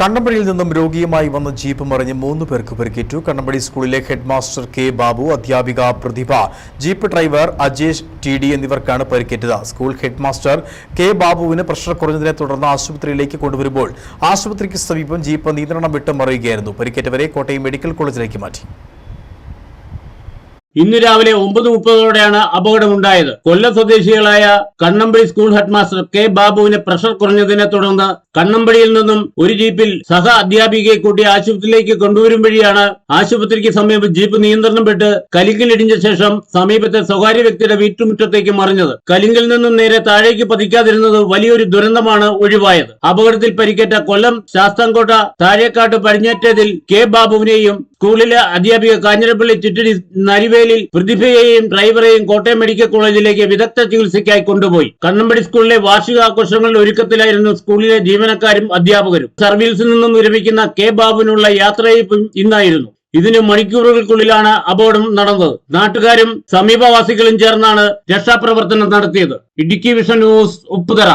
കണ്ണമ്പടിയിൽ നിന്നും രോഗിയുമായി വന്ന ജീപ്പ് മറിഞ്ഞ് മൂന്ന് പേർക്ക് പരിക്കേറ്റു. കണ്ണമ്പടി സ്കൂളിലെ ഹെഡ് മാസ്റ്റർ കെ ബാബു അധ്യാപിക പ്രതിഭ jeep driver Ajesh T D എന്നിവർക്കാണ് പരിക്കേറ്റത്. സ്കൂൾ ഹെഡ് മാസ്റ്റർ കെ ബാബുവിന് പ്രഷർ കുറഞ്ഞതിനെ തുടർന്ന് ആശുപത്രിയിലേക്ക് കൊണ്ടുവരുമ്പോൾ ആശുപത്രിക്ക് സമീപം ജീപ്പ് നിയന്ത്രണം വിട്ട് മറിയുകയായിരുന്നു. പരിക്കേറ്റവരെ കോട്ടയം മെഡിക്കൽ കോളേജിലേക്ക് മാറ്റി. ഇന്ന് രാവിലെ ഒമ്പത് മുപ്പതോടെയാണ് അപകടമുണ്ടായത്. കൊല്ലം സ്വദേശികളായ കണ്ണമ്പടി സ്കൂൾ ഹെഡ്മാസ്റ്റർ കെ ബാബുവിന് പ്രഷർ കുറഞ്ഞതിനെ തുടർന്ന് കണ്ണമ്പടിയിൽ നിന്നും ഒരു ജീപ്പിൽ സഹ അധ്യാപികയെ കൂട്ടി ആശുപത്രിയിലേക്ക് കൊണ്ടുവരും വഴിയാണ് ആശുപത്രിക്ക് സമീപം ജീപ്പ് നിയന്ത്രണം വിട്ട് കലിങ്കിലിടിഞ്ഞ ശേഷം സമീപത്തെ സ്വകാര്യ വ്യക്തിയുടെ വീട്ടുമുറ്റത്തേക്ക് മറിഞ്ഞത്. കലിങ്കിൽ നിന്നും നേരെ താഴേക്ക് പതിക്കാതിരുന്നത് വലിയൊരു ദുരന്തമാണ് ഒഴിവായത്. അപകടത്തിൽ പരിക്കേറ്റ കൊല്ലം ശാസ്താംകോട്ട താഴേക്കാട്ട് പടിഞ്ഞാറ്റേതിൽ കെ ബാബുവിനെയും സ്കൂളിലെ അധ്യാപിക കാഞ്ഞിരപ്പള്ളി ചുറ്റടി നരിവേലിൽ പ്രതിഭയെയും ഡ്രൈവറെയും കോട്ടയം മെഡിക്കൽ കോളേജിലേക്ക് വിദഗ്ധ ചികിത്സയ്ക്കായി കൊണ്ടുപോയി. കണ്ണമ്പടി സ്കൂളിലെ വാർഷികാഘോഷങ്ങളുടെ ഒരുക്കത്തിലായിരുന്നു സ്കൂളിലെ ജീവനക്കാരും അധ്യാപകരും. സർവീസിൽ നിന്നും വിരമിക്കുന്ന കെ ബാബുവിനുള്ള യാത്രയയപ്പും ഇന്നായിരുന്നു. ഇതിന് മണിക്കൂറുകൾക്കുള്ളിലാണ് അപകടം നടന്നത്. നാട്ടുകാരും സമീപവാസികളും ചേർന്നാണ് രക്ഷാപ്രവർത്തനം നടത്തിയത്. Idukki vision news Upputhara.